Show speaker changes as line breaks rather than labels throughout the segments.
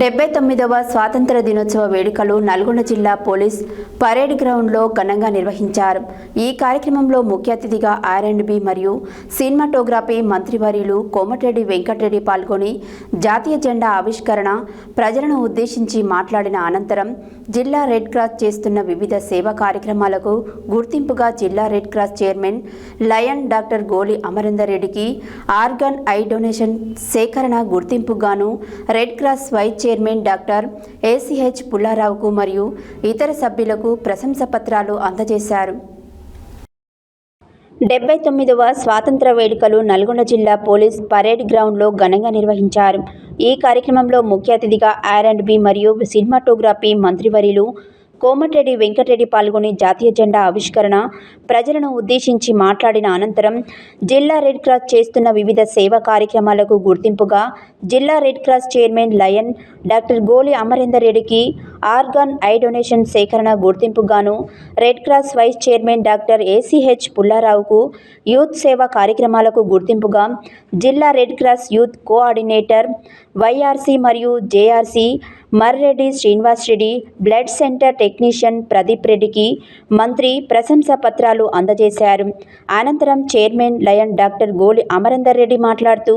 డెబ్బై తొమ్మిదవ స్వాతంత్ర దినోత్సవ వేడుకలు నల్గొండ జిల్లా పోలీస్ పరేడ్ గ్రౌండ్లో ఘనంగా నిర్వహించారు. ఈ కార్యక్రమంలో ముఖ్య అతిథిగా ఆర్ అండ్ బి మరియు సినిమాటోగ్రఫీ మంత్రివర్యులు కోమటిరెడ్డి వెంకటరెడ్డి పాల్గొని జాతీయ జెండా ఆవిష్కరణ ప్రజలను ఉద్దేశించి మాట్లాడిన అనంతరం జిల్లా రెడ్ క్రాస్ చేస్తున్న వివిధ సేవా కార్యక్రమాలకు గుర్తింపుగా జిల్లా red cross chairman lion doctor Goli Amarender రెడ్డికి ఆర్గన్ ఐ డొనేషన్ సేకరణ గుర్తింపుగాను red cross vice chairman doctor ACH పుల్లారావుకు మరియు ఇతర సభ్యులకు ప్రశంస పత్రాలు అందజేశారు. డెబ్బై తొమ్మిదవ స్వాతంత్ర వేడుకలు నల్గొండ జిల్లా పోలీస్ పరేడ్ గ్రౌండ్లో ఘనంగా నిర్వహించారు. ఈ కార్యక్రమంలో ముఖ్య అతిథిగా ఆర్ అండ్ బి మరియు సినిమాటోగ్రఫీ మంత్రివర్యులు కోమటిరెడ్డి వెంకటరెడ్డి పాల్గొని జాతీయ జెండా ఆవిష్కరణ ప్రజలను ఉద్దేశించి మాట్లాడిన అనంతరం జిల్లా రెడ్ క్రాస్ చేస్తున్న వివిధ సేవా కార్యక్రమాలకు గుర్తింపుగా జిల్లా red cross chairman lion doctor Goli Amarender రెడ్డికి ఆర్గాన్ ఐ డొనేషన్ సేకరణ గుర్తింపుగాను red cross vice chairman doctor ACH పుల్లారావుకు youth సేవా కార్యక్రమాలకు గుర్తింపుగా జిల్లా red cross youth coordinator YRC మరియు JRC Marreddy Srinivas Reddy blood centre technician Pradeep రెడ్డికి మంత్రి ప్రశంసా పత్రాలు అందజేశారు. అనంతరం chairman lion doctor Goli Amarender Reddy మాట్లాడుతూ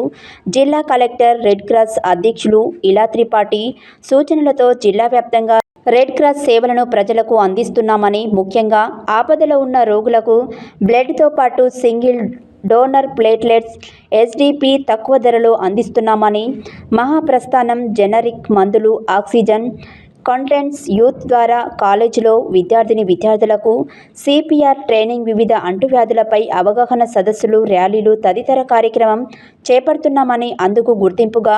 జిల్లా కలెక్టర్ రెడ్ క్రాస్ అధ్యక్షులు ఇలా త్రిపాఠి సూచనలతో జిల్లా వ్యాప్తంగా రెడ్ క్రాస్ సేవలను ప్రజలకు అందిస్తున్నామని ముఖ్యంగా ఆపదలో ఉన్న రోగులకు బ్లడ్తో పాటు సింగిల్ డోనర్ ప్లేట్లెట్స్ ఎస్డిపి తక్కువ ధరలో అందిస్తున్నామని మహాప్రస్థానం జెనరిక్ మందులు ఆక్సిజన్ కంటెంట్స్ యూత్ ద్వారా కాలేజీలో విద్యార్థిని విద్యార్థులకు సిపిఆర్ ట్రైనింగ్ వివిధ అంటువ్యాధులపై అవగాహన సదస్సులు ర్యాలీలు తదితర కార్యక్రమం చేపడుతున్నామని అందుకు గుర్తింపుగా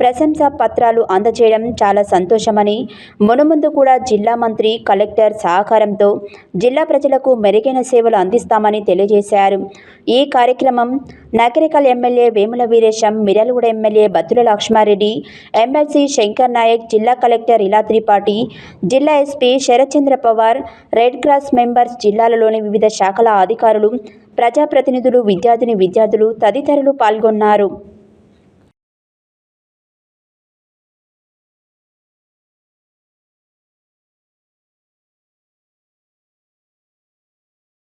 ప్రశంసా పత్రాలు అందజేయడం చాలా సంతోషమని మునుముందు కూడా జిల్లా మంత్రి కలెక్టర్ సహకారంతో జిల్లా ప్రజలకు మెరుగైన సేవలు అందిస్తామని తెలియజేశారు. ఈ కార్యక్రమం Nakrekal MLA Vemula Veeresham Miryalaguda MLA Battula Lakshma Reddy MLC Shankar Naik జిల్లా కలెక్టర్ ఇలా త్రిపాఠి జిల్లా SP Sharath Chandra Pawar red cross members జిల్లాలలోని వివిధ శాఖల అధికారులు ప్రజాప్రతినిధులు విద్యార్థిని విద్యార్థులు తదితరులు పాల్గొన్నారు.